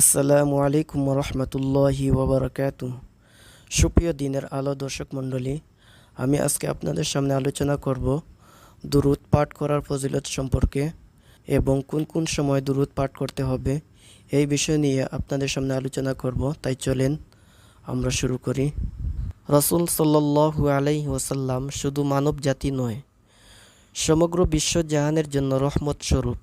আসসালামু আলাইকুম রহমতুল্লাহি ওবরাকাতু সুপ্রিয় দিনের আলো দর্শক মণ্ডলী, আমি আজকে আপনাদের সামনে আলোচনা করব দুরুদ পাঠ করার ফজিলত সম্পর্কে এবং কোন কোন সময় দুরুদ পাঠ করতে হবে এই বিষয় নিয়ে আপনাদের সামনে আলোচনা করব। তাই চলেন আমরা শুরু করি। রসুল সাল্লাল্লাহু আলাইহি ওয়াসাল্লাম শুধু মানব জাতি নয়, সমগ্র বিশ্ব জাহানের জন্য রহমত স্বরূপ।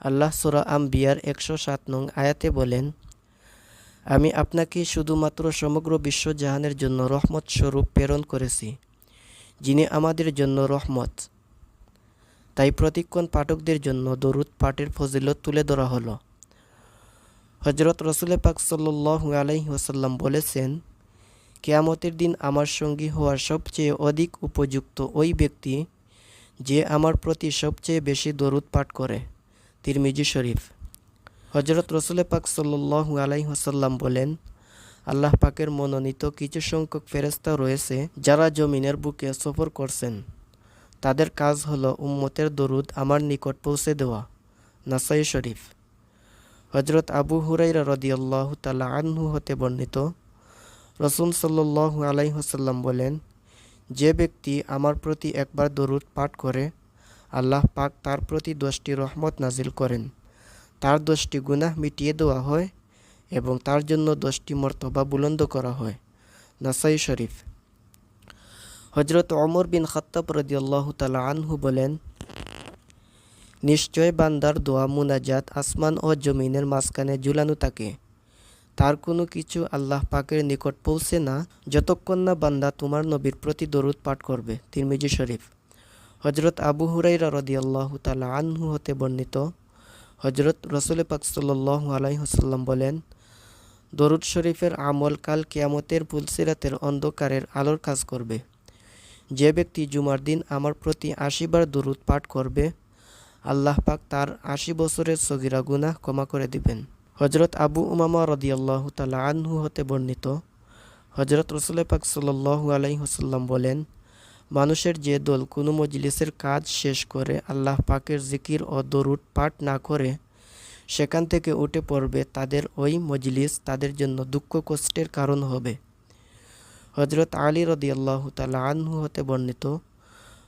আল্লাহ সুরা আম্বিয়ার একশো সাত নং আয়াতে বলেন, আমি আপনাকে শুধুমাত্র সমগ্র বিশ্ব জাহানের জন্য রহমত স্বরূপ প্রেরণ করেছি, যিনি আমাদের জন্য রহমত। তাই প্রতিক্ষণ পাঠকদের জন্য দরুদ পাঠের ফজিলত তুলে ধরা হলো। হজরত রসুল পাক সাল্লু আলাইহি ওসাল্লাম বলেছেন, কেয়ামতের দিন আমার সঙ্গী হওয়ার সবচেয়ে অধিক উপযুক্ত ওই ব্যক্তি, যে আমার প্রতি সবচেয়ে বেশি দরুদ পাঠ করে। তিরমিজি শরীফ। হজরত রসুল পাক সাল্লু আলাইহসাল্লাম বলেন, আল্লাহ পাকের মনোনীত কিছু সংখ্যক ফেরেস্তা রয়েছে যারা জমিনের বুকে সফর করছেন। তাদের কাজ হলো উম্মতের দরুদ আমার নিকট পৌঁছে দেওয়া। নাসাই শরীফ। হজরত আবু হুরাইরা রদিয়াল্লাহ তালা আনহু হতে বর্ণিত, রসুল সাল্লু আলাইহসাল্লাম বলেন, যে ব্যক্তি আমার প্রতি একবার দরুদ পাঠ করে আল্লাহ পাক তার প্রতি দশটি রহমত নাজিল করেন। তার দশটি গুনাহ মিটিয়ে দেওয়া হয় এবং তার জন্য দশটি মর্তবা বুলন্দ করা হয়। নাসাই শরীফ। হজরত অমর বিন খত্তাব রদিয়াল্লাহ তালা আনহু বলেন, নিশ্চয় বান্দার দোয়া, মুনাজাত আসমান ও জমিনের মাঝখানে ঝুলানো থাকে। তার কোনো কিছু আল্লাহ পাকের নিকট পৌঁছে না। যতক্ষণ না বান্দা তোমার নবীর প্রতি দরুদ পাঠ করবে। তিরমিজি শরীফ। হজরত আবু হুরাইরা রদিয়াল্লাহ তালা আনহু হতে বর্ণিত। হজরত রসুল পাক সাল্লাহ আলাইহসাল্লাম বলেন, দরুদ শরীফের আমল কাল কেয়ামতের পুলসিরাতের অন্ধকারের আলোর কাজ করবে। যে ব্যক্তি জুমার দিন আমার প্রতি আশিবার দরুদ পাঠ করবে, আল্লাহ পাক তার আশি বছরের সগিরা গুনাহ ক্ষমা করে দিবেন। হজরত আবু উমামা রদিয়াল্লাহ তালা আনহু হতে বর্ণিত। হজরত রসুল পাক সাল্লাহ আলাইহসাল্লাম বলেন মানুষের যে দল কোনো মজলিসের কাজ শেষ করে আল্লাহ পাকের জিকির ও দরুদ পাঠ না করে, সেখান থেকে উঠে পড়বে তাদের ওই মজলিস তাদের জন্য দুঃখ কষ্টের কারণ হবে। হজরত আলী রদি আল্লাহ তালা আনহু হতে বর্ণিত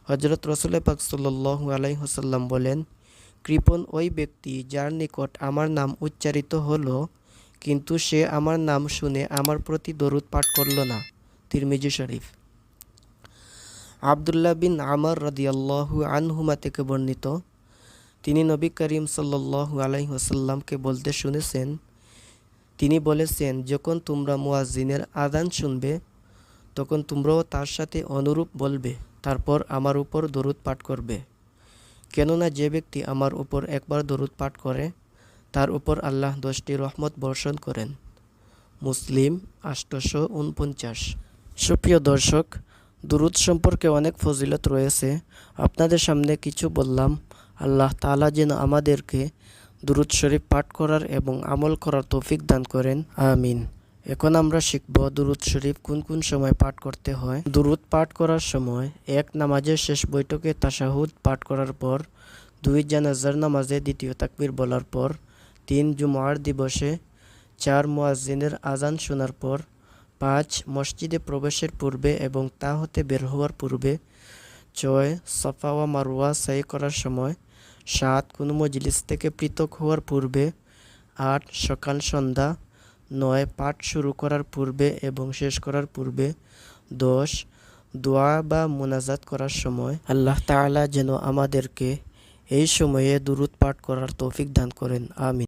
হজরত রসুল পাক সাল্লু আলাইহসাল্লাম বলেন, কৃপণ ওই ব্যক্তি যার নিকট আমার নাম উচ্চারিত হলো, কিন্তু সে আমার নাম শুনে আমার প্রতি দরুদ পাঠ করল না। তিরমিজি শরীফ। আবদুল্লাহ বিন আমর রদিয়াল্লাহু আনহুমা থেকে বর্ণিত। তিনি নবী করিম সাল্লাল্লাহু আলাইহি ওয়াসাল্লামকে বলতে শুনেছেন, তিনি বলেছেন, যখন তোমরা মুয়াজ্জিনের আদান শুনবে, তখন তোমরাও তার সাথে অনুরূপ বলবে, তারপর আমার উপর দরুদ পাঠ করবে। কেননা যে ব্যক্তি আমার উপর একবার দরুদ পাঠ করে, তার উপর আল্লাহ দশটি রহমত বর্ষণ করেন। মুসলিম আষ্টশো উনপঞ্চাশ সুপ্রিয় দর্শক দুরুদ সম্পর্কে অনেক ফজিলত রয়েছে। আপনাদের সামনে কিছু বললাম, আল্লাহ তালা যেন আমাদেরকে দুরুদ শরীফ পাঠ করার এবং আমল করার তৌফিক দান করেন। আমিন। এখন আমরা শিখব দুরুদ শরীফ কোন কোন সময় পাঠ করতে হয়। দুরুদ পাঠ করার সময় এক নামাজের শেষ বৈঠকে তাশাহুদ পাঠ করার পর, দুই জানাজার নামাজে দ্বিতীয় তাকবির বলার পর, তিন জুমার দিবসে চার মোয়াজিনের আজান শোনার পর পাঁচ মসজিদে প্রবেশের পূর্বে এবং তা হতে বের হওয়ার পূর্বে ছয় সফা ওয়া মারওয়া সাই করার সময়, সাত কোনো মজলিস থেকে পৃথক হওয়ার পূর্বে, আট সকাল সন্ধ্যা, নয় পাঠ শুরু করার পূর্বে এবং শেষ করার পূর্বে, দশ দোয়া বা মোনাজাত করার সময়। আল্লাহ তাআলা যেন আমাদেরকে এই সময়ে দুরুদ পাঠ করার তৌফিক দান করেন, আমিন।